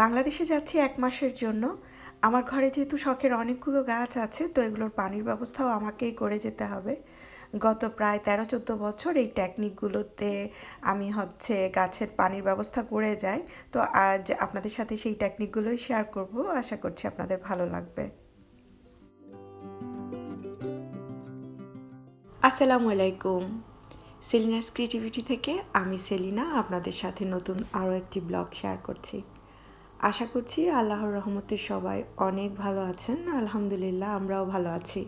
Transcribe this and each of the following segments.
বাংলাদেশে যাচ্ছি এক মাসের জন্য। আমার ঘরে যেহেতু শখের অনেকগুলো গাছ আছে, তো এগুলোর পানির ব্যবস্থাও আমাকেই করে যেতে হবে। গত প্রায় তেরো, চোদ্দ বছর এই টেকনিকগুলোতে আমি হচ্ছে গাছের পানির ব্যবস্থা করে যাই। তো আজ আপনাদের সাথে সেই টেকনিকগুলোই শেয়ার করব। আশা করছি আপনাদের ভালো লাগবে। আসসালামু আলাইকুম। সেলিনাস ক্রিয়েটিভিটি থেকে আমি সেলিনা, আপনাদের সাথে নতুন আরও একটি ব্লগ শেয়ার করছি। আশা করছি আল্লাহর রহমতে সবাই অনেক ভালো আছেন। আলহামদুলিল্লাহ, আমরাও ভালো আছি।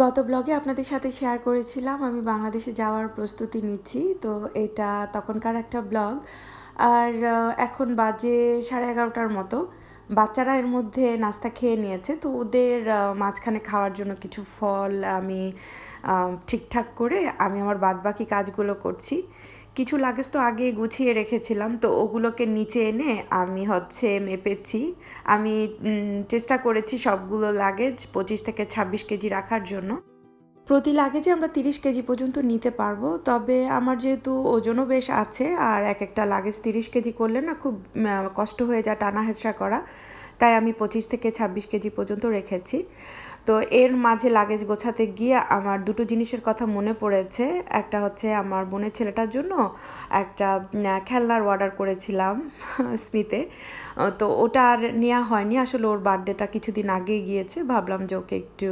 গত ব্লগে আপনাদের সাথে শেয়ার করেছিলাম, আমি বাংলাদেশে যাওয়ার প্রস্তুতি নিচ্ছি। তো এটা তখনকার একটা ব্লগ আর এখন বাজে সাড়ে এগারোটার মতো। বাচ্চারা এর মধ্যে নাস্তা খেয়ে নিয়েছে, তো ওদের মাঝখানে খাওয়ার জন্য কিছু ফল আমি ঠিকঠাক করে আমি আমার বাদবাকি কাজগুলো করছি। কিছু লাগেজ তো আগে গুছিয়ে রেখেছিলাম, তো ওগুলোকে নিচে এনে আমি হচ্ছে মেপেছি আমি চেষ্টা করেছি সবগুলো লাগেজ পঁচিশ থেকে ছাব্বিশ কেজি রাখার জন্য। প্রতি লাগেজে আমরা তিরিশ কেজি পর্যন্ত নিতে পারব, তবে আমার যেহেতু ওজনও বেশ আছে, আর এক একটা লাগেজ তিরিশ কেজি করলে না খুব কষ্ট হয়ে যায় টানা হেঁচড়া করা। তাই আমি পঁচিশ থেকে ছাব্বিশ কেজি পর্যন্ত রেখেছি। তো এর মাঝে লাগেজ গোছাতে গিয়ে আমার দুটো জিনিসের কথা মনে পড়েছে। একটা হচ্ছে আমার বোনের ছেলেটার জন্য একটা খেলনার অর্ডার করেছিলাম স্মিতে। তো ওটা আর নেওয়া হয়নি। আসলে ওর বার্থডেটা কিছুদিন আগেই গিয়েছে। ভাবলাম যে ওকে একটু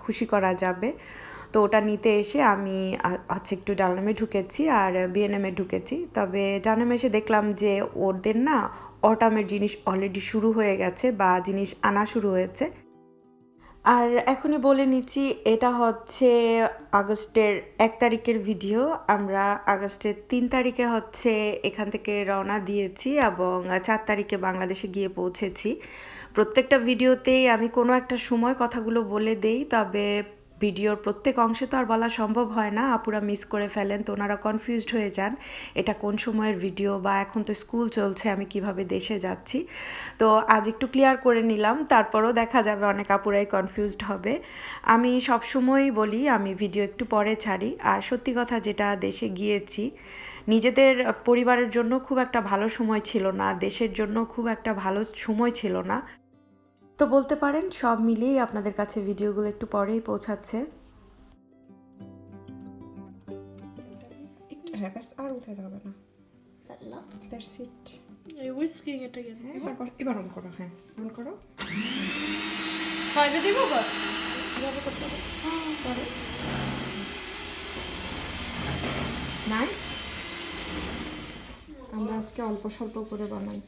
খুশি করা যাবে। তো ওটা নিতে এসে আমি হচ্ছে একটু ডানামে ঢুকেছি আর বিএনএমে ঢুকেছি। তবে ডানামে এসে দেখলাম যে ওদের না অটামের জিনিস অলরেডি শুরু হয়ে গেছে বা জিনিস আনা শুরু হয়েছে। আর এখনই বলে নিচ্ছি, এটা হচ্ছে আগস্টের এক তারিখের ভিডিও। আমরা আগস্টের তিন তারিখে হচ্ছে এখান থেকে রওনা দিয়েছি এবং চার তারিখে বাংলাদেশে গিয়ে পৌঁছেছি। প্রত্যেকটা ভিডিওতেই আমি কোনো একটা সময় কথাগুলো বলে দেই, তবে ভিডিওর প্রত্যেক অংশে তো আর বলা সম্ভব হয় না। আপুরা মিস করে ফেলেন তো ওনারা কনফিউজড হয়ে যান। এটা কোন সময়ের ভিডিও বা এখন তো স্কুল চলছে, আমি কীভাবে দেশে যাচ্ছি? তো আজ একটু ক্লিয়ার করে নিলাম, তারপরও দেখা যাবে অনেক আপুরাই কনফিউজড হবে। আমি সবসময়ই বলি, আমি ভিডিও একটু পরে ছাড়ি। আর সত্যি কথা যেটা দেশে গিয়েছি, নিজেদের পরিবারের জন্য খুব একটা ভালো সময় ছিল না, দেশের জন্য খুব একটা ভালো সময় ছিল না। তো বলতে পারেন সব মিলিয়েই আপনাদের কাছে ভিডিওগুলো একটু পরেই পৌঁছাচ্ছে। হ্যাঁ ব্যাস আর উঠে যাবে না। That's it it. again. এবার এবার অন করো হ্যাঁ অন করো. নাইস আমরা আজকে অল্প স্বল্প করে বানাই.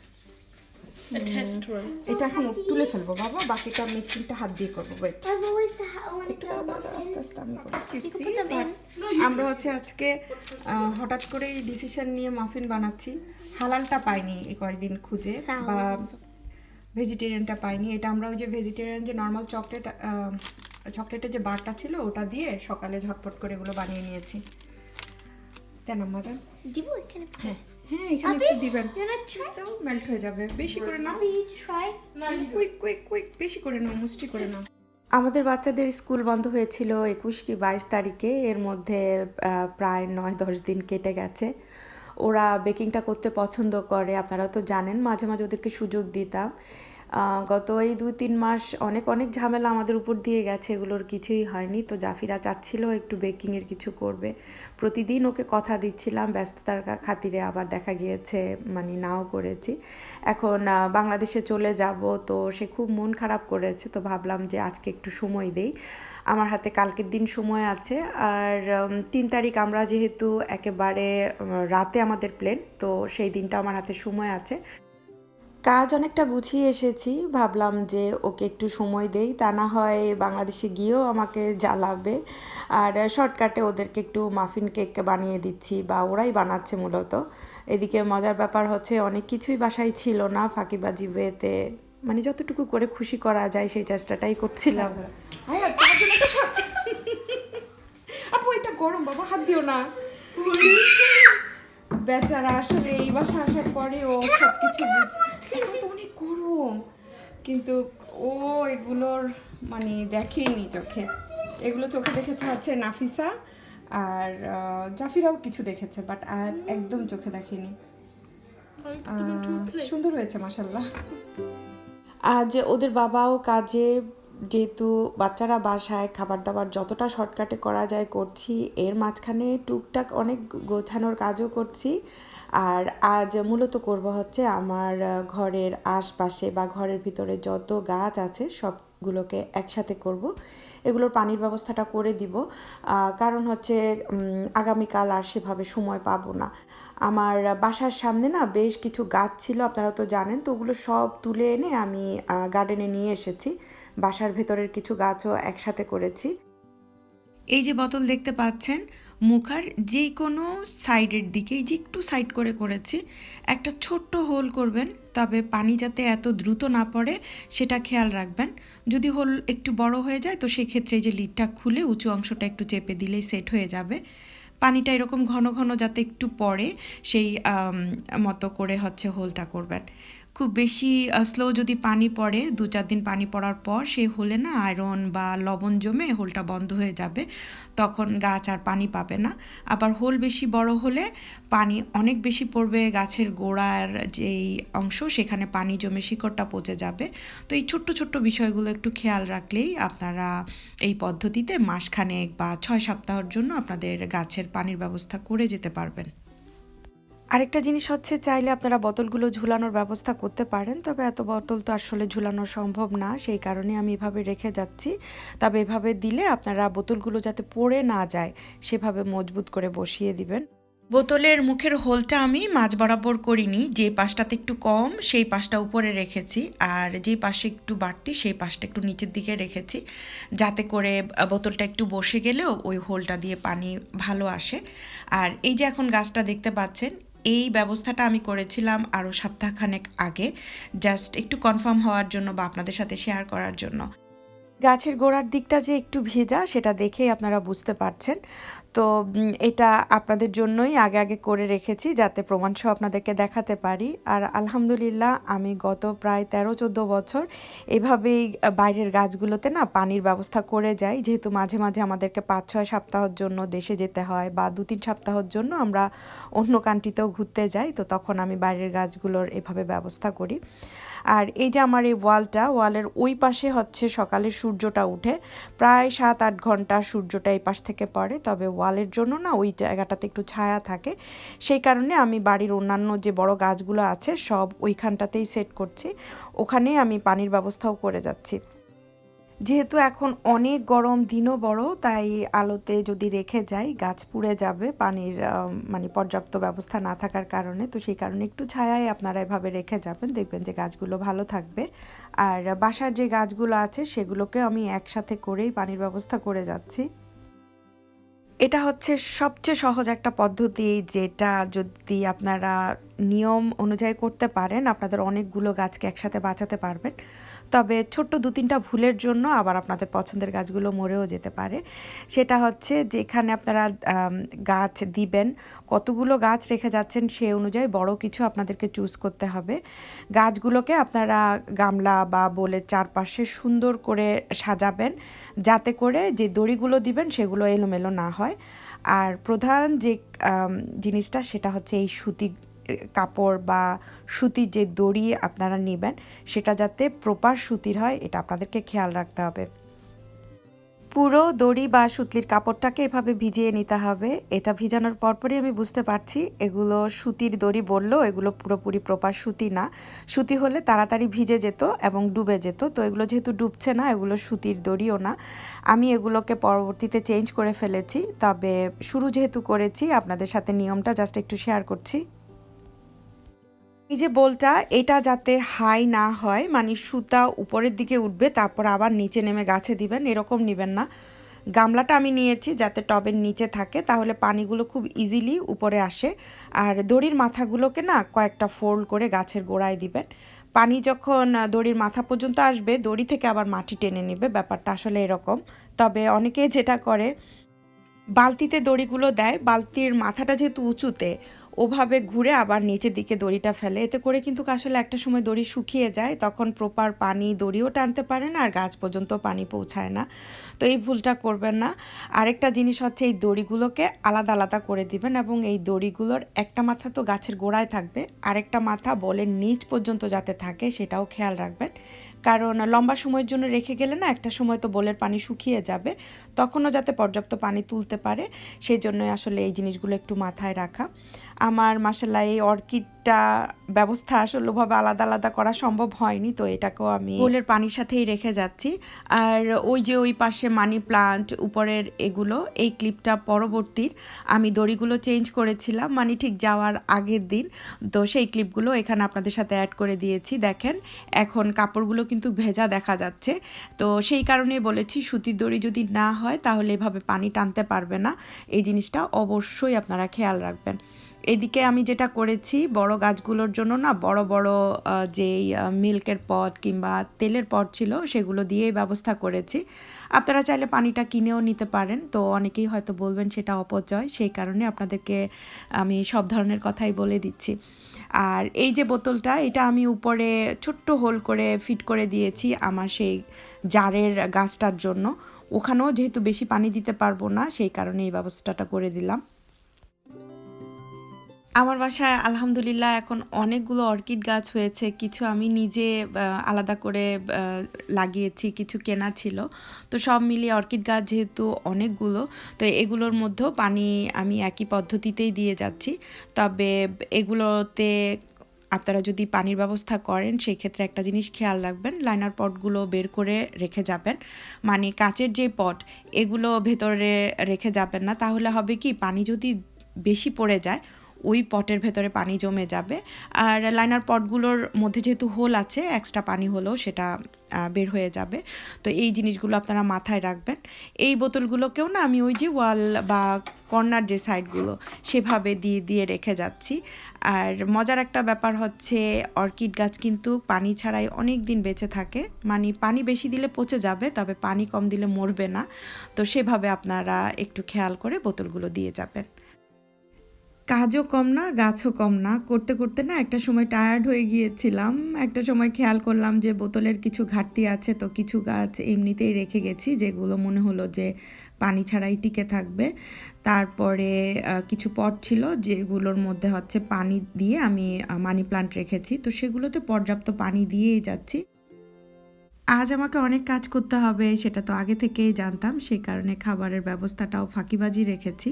এটা এখন তুলে ফেলব বাবা। বাকিটা মিক্সিংটা হাত দিয়ে করব ওয়েট আস্তে আস্তে আমি চিপসি. আমরা হচ্ছে আজকে হঠাৎ করে এই ডিসিশন নিয়ে মাফিন বানাচ্ছি। হালালটা পাইনি এই কয়েকদিন খুঁজে বা ভেজিটেরিয়ানটা পাইনি। এটা আমরা ওই যে ভেজিটেরিয়ান যে নর্মাল চকলেট চকলেটের যে বারটা ছিল ওটা দিয়ে সকালে ঝটপট করে এগুলো বানিয়ে নিয়েছি। কেন মজা দিব এখানে? হ্যাঁ। হ্যাঁ এখানে একটু দিবেন। মেল্ট হয়ে যাবে। বেশি করে? কুইক কুইক কুইক বেশি করে নাও মুষ্টি করে নাও। আমাদের বাচ্চাদের স্কুল বন্ধ হয়েছিল একুশ কি বাইশ তারিখে। এর মধ্যে প্রায় নয় দশ দিন কেটে গেছে। ওরা বেকিংটা করতে পছন্দ করে। আপনারা তো জানেন মাঝে মাঝে ওদেরকে সুযোগ দিতাম। গত এই দুই তিন মাস অনেক অনেক ঝামেলা আমাদের উপর দিয়ে গেছে, এগুলোর কিছুই হয়নি। তো জাফিরা চাচ্ছিল একটু বেকিংয়ের কিছু করবে। প্রতিদিন ওকে কথা দিচ্ছিলাম, ব্যস্ততার খাতিরে আবার দেখা গিয়েছে মানে নাও করেছি। এখন বাংলাদেশে চলে যাব, তো সে খুব মন খারাপ করেছে, তো ভাবলাম যে আজকে একটু সময় দেই। আমার হাতে কালকের দিন সময় আছে, আর তিন তারিখ আমরা যেহেতু একেবারে রাতে আমাদের প্লেন তো সেই দিনটা আমার হাতে সময় আছে। কাজ অনেকটা গুছিয়ে এসেছি। ভাবলাম যে ওকে একটু সময় দেই তা না হয় বাংলাদেশে গিয়েও আমাকে জ্বালাবে। আর শর্টকাটে ওদেরকে একটু মাফিন কেক বানিয়ে দিচ্ছি বা ওরাই বানাচ্ছে মূলত। এদিকে মজার ব্যাপার হচ্ছে অনেক কিছুই বাসায় ছিল না ফাঁকিবাজি ওয়েতে। মানে যতটুকু করে খুশি করা যায় সেই চেষ্টাটাই করছিলাম। আপু এটা গরম বাবা হাত দিও না। বেচারা আসলে এই বাসা আসার পরে ও সব কিছু বুঝে তো অনেক গরম। কিন্তু ও এগুলোর মানে দেখেইনি চোখে। এগুলো চোখে দেখেছে হচ্ছে নাফিসা আর জাফিরাও কিছু দেখেছে বাট আর একদম চোখে দেখেনি. সুন্দর হয়েছে মাসাল্লাহ আজ ওদের বাবাও কাজে যেহেতু বাচ্চারা বাসায় খাবার দাবার যতটা শর্টকাটে করা যায় করছি, এর মাঝখানে টুকটাক অনেক গোছানোর কাজও করছি। আর আজ মূলত করব হচ্ছে আমার ঘরের আশপাশে বা ঘরের ভিতরে যত গাছ আছে সবগুলোকে একসাথে করব। এগুলোর পানির ব্যবস্থাটা করে দিব। কারণ হচ্ছে আগামীকাল আর সেভাবে সময় পাবো না। আমার বাসার সামনে না বেশ কিছু গাছ ছিল আপনারা তো জানেন, তো ওগুলো সব তুলে এনে আমি গার্ডেনে নিয়ে এসেছি। বাসার ভেতরের কিছু গাছও একসাথে করেছি। এই যে বোতল দেখতে পাচ্ছেন, মুখার যে কোনো সাইডের দিকে যে একটু সাইড করে করেছি, একটা ছোট্ট হোল করবেন, তবে পানি যাতে এত দ্রুত না পড়ে সেটা খেয়াল রাখবেন। যদি হোল একটু বড় হয়ে যায়, তো সেক্ষেত্রে যে লিডটা খুলে উঁচু অংশটা একটু চেপে দিলেই সেট হয়ে যাবে। পানিটা এরকম ঘন ঘন যাতে একটু পড়ে, সেই মতো করে হচ্ছে হোলটা করবেন। খুব বেশি স্লো যদি পানি পড়ে, দু চার দিন পানি পড়ার পর সেই হোলে না আয়রন বা লবণ জমে হোলটা বন্ধ হয়ে যাবে, তখন গাছ আর পানি পাবে না। আবার হোল বেশি বড় হলে পানি অনেক বেশি পড়বে, গাছের গোড়ার যেই অংশ সেখানে পানি জমে শিকড়টা পচে যাবে। তো এই ছোট্ট ছোট্ট বিষয়গুলো একটু খেয়াল রাখলেই আপনারা এই পদ্ধতিতে মাসখানেক বা ছয় সপ্তাহের জন্য আপনাদের গাছের পানির ব্যবস্থা করে যেতে পারবেন। আরেকটা জিনিস হচ্ছে চাইলে আপনারা বোতলগুলো ঝুলানোর ব্যবস্থা করতে পারেন, তবে এত বোতল তো আসলে ঝুলানো সম্ভব না, সেই কারণে আমি এভাবে রেখে যাচ্ছি। তবে এভাবে দিলে আপনারা বোতলগুলো যাতে পড়ে না যায়, সেভাবে মজবুত করে বসিয়ে দিবেন। বোতলের মুখের হোলটা আমি মাঝ বরাবর করিনি, যে পাশটাতে একটু কম, সেই পাশটা উপরে রেখেছি, আর যে পাশে একটু বাড়তি, সেই পাশটা একটু নিচের দিকে রেখেছি, যাতে করে বোতলটা একটু বসে গেলেও ওই হোলটা দিয়ে পানি ভালো আসে। আর এই যে এখন গাছটা দেখতে পাচ্ছেন এই ব্যবস্থাটা আমি করেছিলাম আরও সপ্তাহখানেক আগে জাস্ট একটু কনফার্ম হওয়ার জন্য বা আপনাদের সাথে শেয়ার করার জন্য। গাছের গোড়ার দিকটা যে একটু ভেজা, সেটা দেখেই আপনারা বুঝতে পারছেন। তো এটা আপনাদের জন্যই আগে আগে করে রেখেছি যাতে প্রমাণসহ আপনাদেরকে দেখাতে পারি। আর আলহামদুলিল্লাহ আমি গত প্রায় তেরো, চোদ্দ বছর এভাবেই বাইরের গাছগুলোতে না পানির ব্যবস্থা করে যাই। যেহেতু মাঝে মাঝে আমাদেরকে পাঁচ, ছয় সপ্তাহের জন্য দেশে যেতে হয় বা দু, তিন সপ্তাহের জন্য আমরা অন্য কান্ট্রিতেও ঘুরতে যাই, তো তখন আমি বাইরের গাছগুলোর এভাবে ব্যবস্থা করি। আর এই যে আমার এই ওয়ালটা, ওয়ালের ওই পাশে হচ্ছে সকালে সূর্যটা উঠে, প্রায় সাত আট ঘণ্টা সূর্যটা এই পাশ থেকে পড়ে। তবে ওয়ালের জন্য না ওই জায়গাটাতে একটু ছায়া থাকে। সেই কারণে আমি বাড়ির অন্যান্য যে বড় গাছগুলো আছে সব ওইখানটাতেই সেট করছি। ওখানেই আমি পানির ব্যবস্থাও করে যাচ্ছি। যেহেতু এখন অনেক গরম, দিনও বড়, তাই আলোতে যদি রেখে যাই, গাছ পুড়ে যাবে, পানির মানে পর্যাপ্ত ব্যবস্থা না থাকার কারণে, তো সেই কারণে একটু ছায়ায় আপনারা এভাবে রেখে যাবেন, দেখবেন যে গাছগুলো ভালো থাকবে। আর বাসার যে গাছগুলো আছে, সেগুলোকে আমি একসাথে করেই পানির ব্যবস্থা করে যাচ্ছি। এটা হচ্ছে সবচেয়ে সহজ একটা পদ্ধতি, যেটা যদি আপনারা নিয়ম অনুযায়ী করতে পারেন, আপনাদের অনেকগুলো গাছকে একসাথে বাঁচাতে পারবেন। তবে ছোট্ট দু তিনটা ভুলের জন্য আবার আপনাদের পছন্দের গাছগুলো মরেও যেতে পারে। সেটা হচ্ছে যেখানে আপনারা গাছ দিবেন, কতগুলো গাছ রেখে যাচ্ছেন সে অনুযায়ী বড় কিছু আপনাদেরকে চুজ করতে হবে। গাছগুলোকে আপনারা গামলা বা বোলের চারপাশে সুন্দর করে সাজাবেন, যাতে করে যে দড়িগুলো দিবেন সেগুলো এলোমেলো না হয়। আর প্রধান যে জিনিসটা সেটা হচ্ছে এই সুতি কাপড় বা সুতির যে দড়ি আপনারা নেবেন, সেটা যাতে প্রপার সুতির হয়, এটা আপনাদেরকে খেয়াল রাখতে হবে। পুরো দড়ি বা সুতলির কাপড়টাকে এভাবে ভিজিয়ে নিতে হবে। এটা ভিজানোর পরপরই আমি বুঝতে পারছি, এগুলো সুতির দড়ি বললেও এগুলো পুরোপুরি প্রপার সুতি না। সুতি হলে তাড়াতাড়ি ভিজে যেত এবং ডুবে যেত, তো এগুলো যেহেতু ডুবছে না, এগুলো সুতির দড়িও না। আমি এগুলোকে পরবর্তীতে চেঞ্জ করে ফেলেছি, তবে শুরু যেহেতু করেছি, আপনাদের সাথে নিয়মটা জাস্ট একটু শেয়ার করছি। এই যে বোলটা, এটা যাতে হাই না হয় মানে সুতা উপরের দিকে উঠবে, তারপর আবার নিচে নেমে গাছে দিবেন, এরকম নেবেন না। গামলাটা আমি নিয়েছি যাতে টবের নিচে থাকে, তাহলে পানিগুলো খুব ইজিলি উপরে আসে। আর দড়ির মাথাগুলোকে না কয়েকটা ফোল্ড করে গাছের গোড়ায় দিবেন। পানি যখন দড়ির মাথা পর্যন্ত আসবে, দড়ি থেকে আবার মাটি টেনে নেবে, ব্যাপারটা আসলে এরকম। তবে অনেকে যেটা করে বালতিতে দড়িগুলো দেয়, বালতির মাথাটা যেহেতু উঁচুতে, ওভাবে ঘুরে আবার নিচের দিকে দড়িটা ফেলে। এতে করে কিন্তু আসলে একটা সময় দড়ি শুকিয়ে যায়, তখন প্রপার পানি দড়িও টানতে পারে না আর গাছ পর্যন্ত পানি পৌঁছায় না। তো এই ভুলটা করবেন না। আরেকটা জিনিস হচ্ছে এই দড়িগুলোকে আলাদা আলাদা করে দিবেন এবং এই দড়িগুলোর একটা মাথা তো গাছের গোড়ায় থাকবে, আরেকটা মাথা বলের নিচ পর্যন্ত যাতে থাকে সেটাও খেয়াল রাখবেন। কারণ লম্বা সময়ের জন্য রেখে গেলে না একটা সময় তো বোলের পানি শুকিয়ে যাবে, তখনও যাতে পর্যাপ্ত পানি তুলতে পারে, সেই জন্যই আসলে এই জিনিসগুলো একটু মাথায় রাখা। আমার মাসাল্লাহ এই অর্কিডটা ব্যবস্থা আসলে ওভাবে আলাদা আলাদা করা সম্ভব হয়নি, তো এটাকেও আমি বোলের পানির সাথেই রেখে যাচ্ছি। আর ওই যে ওই পাশে মানি প্লান্ট, উপরের এগুলো, এই ক্লিপটা পরবর্তীর আমি দড়িগুলো চেঞ্জ করেছিলাম মানে ঠিক যাওয়ার আগের দিন। তো সেই ক্লিপগুলো এখানে আপনাদের সাথে অ্যাড করে দিয়েছি, দেখেন। এখন কাপড়গুলো কিন্তু ভেজা দেখা যাচ্ছে। তো সেই কারণে বলেছি, সুতির দড়ি যদি না হয়, তাহলে এভাবে পানি টানতে পারবে না। এই জিনিসটা অবশ্যই আপনারা খেয়াল রাখবেন। এদিকে আমি যেটা করেছি, বড় গাছগুলোর জন্য না বড় বড় যেই মিল্কের পট কিংবা তেলের পট ছিল সেগুলো দিয়েই ব্যবস্থা করেছি। আপনারা চাইলে পানিটা কিনেও নিতে পারেন, তো অনেকেই হয়তো বলবেন সেটা অপচয়, সেই কারণে আপনাদেরকে আমি সব ধরনের কথাই বলে দিচ্ছি। আর এই যে বোতলটা, এটা আমি উপরে ছোট্ট হোল করে ফিট করে দিয়েছি আমার সেই জারের গাছটার জন্য। ওখানেও যেহেতু বেশি পানি দিতে পারব না, সেই কারণে এই ব্যবস্থাটা করে দিলাম। আমার বাসায় আলহামদুলিল্লাহ এখন অনেকগুলো অর্কিড গাছ হয়েছে। কিছু আমি নিজে আলাদা করে লাগিয়েছি, কিছু কেনা ছিল। তো সব মিলিয়ে অর্কিড গাছ যেহেতু অনেকগুলো, তো এগুলোর মধ্যেও পানি আমি একই পদ্ধতিতেই দিয়ে যাচ্ছি। তবে এগুলোতে আপনারা যদি পানির ব্যবস্থা করেন সেই ক্ষেত্রে একটা জিনিস খেয়াল রাখবেন লাইনার পটগুলো বের করে রেখে যাবেন। মানে কাচের যে পট এগুলো ভেতরে রেখে যাবেন না। তাহলে হবে কি, পানি যদি বেশি পড়ে যায় ওই পটের ভেতরে পানি জমে যাবে। আর লাইনার পটগুলোর মধ্যে যেহেতু হোল আছে এক্সট্রা পানি হলেও সেটা বের হয়ে যাবে। তো এই জিনিসগুলো আপনারা মাথায় রাখবেন। এই বোতলগুলোকেও না আমি ওই যে ওয়াল বা কর্নার যে সাইডগুলো সেভাবে দিয়ে দিয়ে রেখে যাচ্ছি। আর মজার একটা ব্যাপার হচ্ছে অর্কিড গাছ কিন্তু পানি ছাড়াই অনেক দিন বেঁচে থাকে। মানে পানি বেশি দিলে পচে যাবে, তবে পানি কম দিলে মরবে না। তো সেভাবে আপনারা একটু খেয়াল করে বোতলগুলো দিয়ে যাবেন। কাজও কম না, গাছও কম না। করতে করতে না একটা সময় টায়ার্ড হয়ে গিয়েছিলাম। একটা সময় খেয়াল করলাম যে বোতলের কিছু ঘাটতি আছে তো কিছু গাছ এমনিতেই রেখে গেছি, যেগুলো মনে হলো যে পানি ছাড়াই টিকে থাকবে। তারপরে কিছু পট ছিল যেগুলোর মধ্যে হচ্ছে পানি দিয়ে আমি মানি প্লান্ট রেখেছি। তো সেগুলোতে পর্যাপ্ত পানি দিয়েই যাচ্ছি। আজ আমাকে অনেক কাজ করতে হবে, সেটা তো আগে থেকেই জানতাম। সেই কারণে খাবারের ব্যবস্থাটাও ফাঁকিবাজি রেখেছি।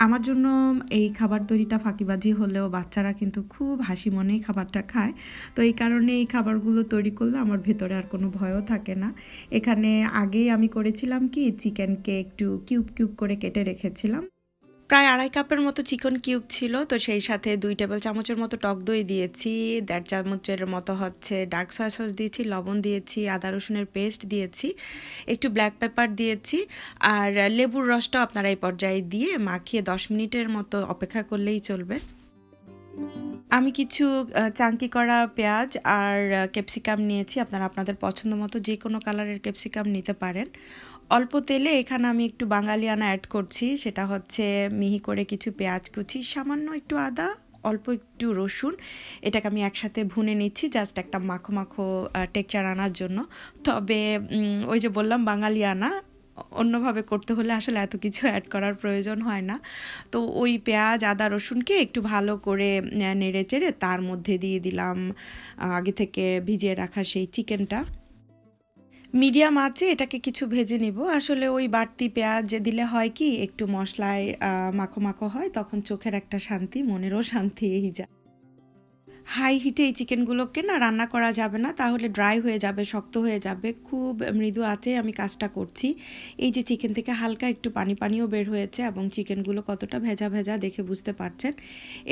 আমার জন্য এই খাবার তৈরিটা ফাঁকিবাজি হলেও বাচ্চারা কিন্তু খুব হাসি মনেই খাবারটা খায়। তো এই কারণে এই খাবারগুলো তৈরি করলে আমার ভেতরে আর কোনো ভয়ও থাকে না। এখানে আগেই আমি করেছিলাম কি চিকেনকে একটু কিউব কিউব করে কেটে রেখেছিলাম। প্রায় আড়াই কাপের মতো চিকন কিউব ছিল, তো সেই সাথে দুই টেবিল চামচের মতো টক দই দিয়েছি, দেড় চামচের মতো হচ্ছে ডার্ক সয়া সস দিয়েছি, লবণ দিয়েছি, আদা রসুনের পেস্ট দিয়েছি, একটু ব্ল্যাক পেপার দিয়েছি, আর লেবুর রসটাও আপনারা এই পর্যায়ে দিয়ে মাখিয়ে দশ মিনিটের মতো অপেক্ষা করলেই চলবে। আমি কিছু চাঙ্কি করা পেঁয়াজ আর ক্যাপসিকাম নিয়েছি। আপনারা আপনাদের পছন্দ মতো যে কোনো কালারের ক্যাপসিকাম নিতে পারেন। অল্প তেলে এখানে আমি একটু বাঙালিয়ানা অ্যাড করছি। সেটা হচ্ছে মিহি করে কিছু পেঁয়াজ কুচি, সামান্য একটু আদা, অল্প একটু রসুন। এটাকে আমি একসাথে ভুনে নিচ্ছি জাস্ট একটা মাখো মাখো টেকচার আনার জন্য। তবে ওই যে বললাম বাঙালিয়ানা অন্যভাবে করতে হলে আসলে এত কিছু অ্যাড করার প্রয়োজন হয় না। তো ওই পেঁয়াজ, আদা, রসুনকে একটু ভালো করে নেড়ে চেড়ে তার মধ্যে দিয়ে দিলাম আগে থেকে ভিজিয়ে রাখা সেই চিকেনটা। মিডিয়াম আছে, এটাকে কিছু ভেজে নিব। আসলে ওই বাড়তি পেঁয়াজ দিলে হয় কি, একটু মশলায় মাখো মাখো হয়, তখন চোখের একটা শান্তি, মনেরও শান্তি এই যা হাই হিটে এই চিকেনগুলোকে না রান্না করা যাবে না, তাহলে ড্রাই হয়ে যাবে, শক্ত হয়ে যাবে। খুব মৃদু আছে আমি কাজটা করছি। এই যে চিকেন থেকে হালকা একটু পানি পানিও বের হয়েছে এবং চিকেনগুলো কতটা ভেজা ভেজা দেখে বুঝতে পারছেন।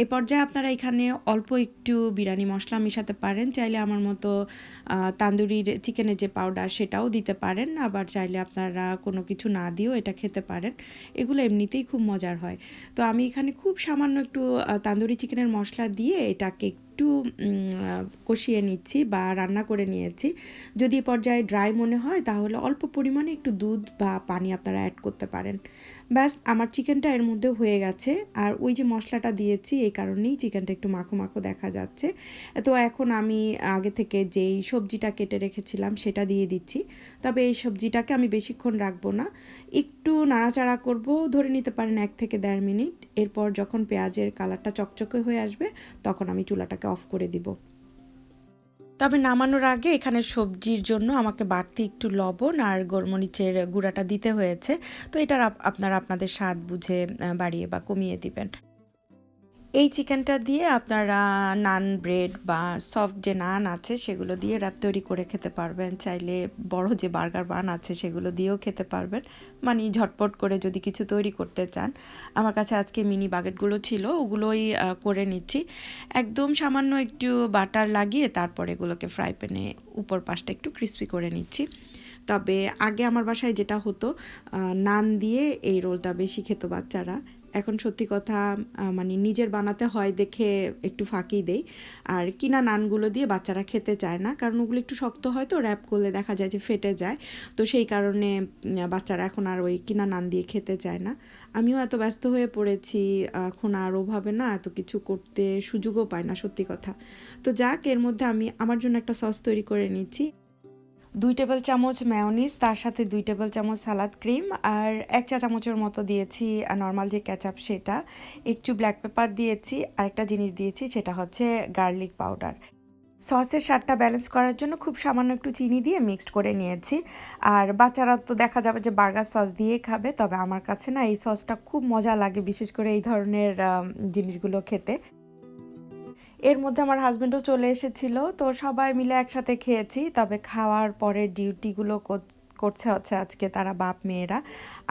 এ পর্যায়ে আপনারা এখানে অল্প একটু বিরিয়ানি মশলা মেশাতে পারেন, চাইলে আমার মতো তান্দুরির চিকেনের যে পাউডার সেটাও দিতে পারেন, আবার চাইলে আপনারা কোনো কিছু না দিয়েও এটা খেতে পারেন। এগুলো এমনিতেই খুব মজার হয়। তো আমি এখানে খুব সামান্য একটু তান্দুরি চিকেনের মশলা দিয়ে এটাকে একটু কষিয়ে নিচ্ছি বা রান্না করে নিয়েছি। যদি পর্যায়ে ড্রাই মনে হয়, তাহলে অল্প পরিমাণে একটু দুধ বা পানি আপনারা অ্যাড করতে পারেন। ব্যাস, আমার চিকেনটা এর মধ্যে হয়ে গেছে। আর ওই যে মশলাটা দিয়েছি, এই কারণেই চিকেনটা একটু মাখো মাখো দেখা যাচ্ছে। তো এখন আমি আগে থেকে যেই সবজিটা কেটে রেখেছিলাম, সেটা দিয়ে দিচ্ছি। তবে এই সবজিটাকে আমি বেশিক্ষণ রাখব না। একটু নাড়াচাড়া করব, ধরে নিতে পারেন এক থেকে দেড় মিনিট। এরপর যখন পেঁয়াজের কালারটা চকচকে হয়ে আসবে, তখন আমি চুলাটাকে অফ করে দিব। তবে নামানোর আগে এখানে সবজির জন্য আমাকে বাড়তি একটু লবণ আর গোলমরিচের গুঁড়াটা দিতে হয়েছে। তো এটা আপনারা আপনাদের স্বাদ বুঝে বাড়িয়ে বা কমিয়ে দিবেন। এই চিকেনটা দিয়ে আপনারা নান ব্রেড বা সফট যে নান আছে সেগুলো দিয়ে র্যাপ তৈরি করে খেতে পারবেন। চাইলে বড় যে বার্গার বান আছে সেগুলো দিয়েও খেতে পারবেন। মানে ঝটপট করে যদি কিছু তৈরি করতে চান। আমার কাছে আজকে মিনি বাগেটগুলো ছিল, ওগুলোই করে নিচ্ছি। একদম সামান্য একটু বাটার লাগিয়ে তারপর এগুলোকে ফ্রাই প্যানে উপর পাশটা একটু ক্রিস্পি করে নিচ্ছি। তবে আগে আমার বাসায় যেটা হতো নান দিয়ে এই রোলটা বেশি খেত বাচ্চারা। এখন সত্যি কথা মানে নিজের বানাতে হয় দেখে একটু ফাঁকি দেই। আর কিনা নানগুলো দিয়ে বাচ্চারা খেতে চায় না, কারণ ওগুলো একটু শক্ত হয় তো র্যাপ করলে দেখা যায় যে ফেটে যায়। তো সেই কারণে বাচ্চারা এখন আর ওই কিনা নান দিয়ে খেতে চায় না। আমিও এত ব্যস্ত হয়ে পড়েছি, এখন আর ওভাবে না এত কিছু করতে সুযোগও পায় না সত্যি কথা। তো যাক, এর মধ্যে আমি আমার জন্য একটা সস তৈরি করে নিচ্ছি। দুই টেবিল চামচ ম্যায়োনিজ তার সাথে দুই টেবিল চামচ সালাদ ক্রিম আর এক চা চামচের মতো দিয়েছি নর্মাল যে ক্যাচাপ সেটা। একটু ব্ল্যাক পেপার দিয়েছি, আরেকটা জিনিস দিয়েছি, সেটা হচ্ছে গার্লিক পাউডার সসের স্বাদটা ব্যালেন্স করার জন্য খুব সামান্য একটু চিনি দিয়ে মিক্সড করে নিয়েছি। আর বাচ্চারা তো দেখা যাবে যে বার্গার সস দিয়ে খাবে, তবে আমার কাছে না এই সসটা খুব মজা লাগে, বিশেষ করে এই ধরনের জিনিসগুলো খেতে। এর মধ্যে আমার হাজব্যান্ডও চলে এসেছিল, তো সবাই মিলে একসাথে খেয়েছি। তবে খাওয়ার পরে ডিউটিগুলো করছে হচ্ছে আজকে তারা বাপ মেয়েরা।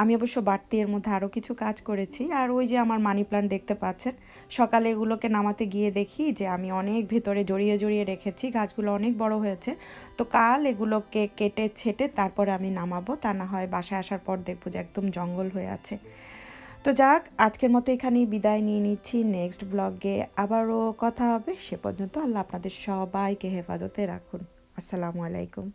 আমি অবশ্য বাড়তি এর মধ্যে আরও কিছু কাজ করেছি। আর ওই যে আমার মানি প্লান্ট দেখতে পাচ্ছেন, সকালে এগুলোকে নামাতে গিয়ে দেখি যে আমি অনেক ভেতরে জড়িয়ে জড়িয়ে রেখেছি, গাছগুলো অনেক বড় হয়েছে। তো কাল এগুলোকে কেটে ছেটে তারপরে আমি নামাবো, তা না হয় বাসায় আসার পর দেখব যে একদম জঙ্গল হয়ে আছে। তো যাক, আজকের মতো এখানেই বিদায় নিয়ে নিচ্ছি। নেক্সট ব্লগে আবারও কথা হবে। সে পর্যন্ত আল্লাহ আপনাদের সবাইকে হেফাজতে রাখুন। আসসালামু আলাইকুম।